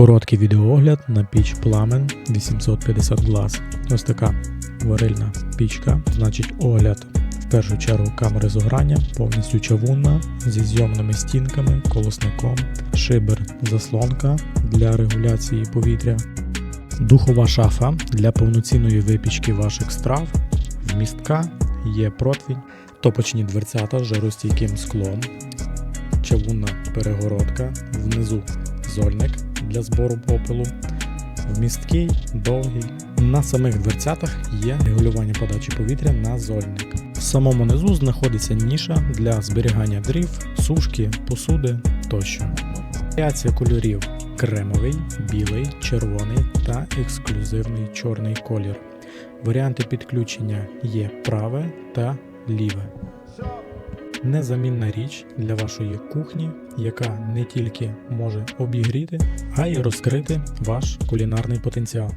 Короткий відеоогляд на піч Пламен 850 глаз. Ось така варильна пічка, значить огляд. В першу чергу камери зограння, повністю чавунна, зі зйомними стінками, колосником, шибер заслонка для регуляції повітря, духова шафа для повноцінної випічки ваших страв, вмістка, є противень, топочні дверцята з жаростійким склом, чавунна перегородка, внизу зольник для збору попелу. Вмісткий, довгий. На самих дверцятах є регулювання подачі повітря на зольник. В самому низу знаходиться ніша для зберігання дрів, сушки, посуди тощо. Варіація кольорів кремовий, білий, червоний та ексклюзивний чорний колір. Варіанти підключення є праве та ліве. Незамінна річ для вашої кухні, яка не тільки може обігріти, а й розкрити ваш кулінарний потенціал.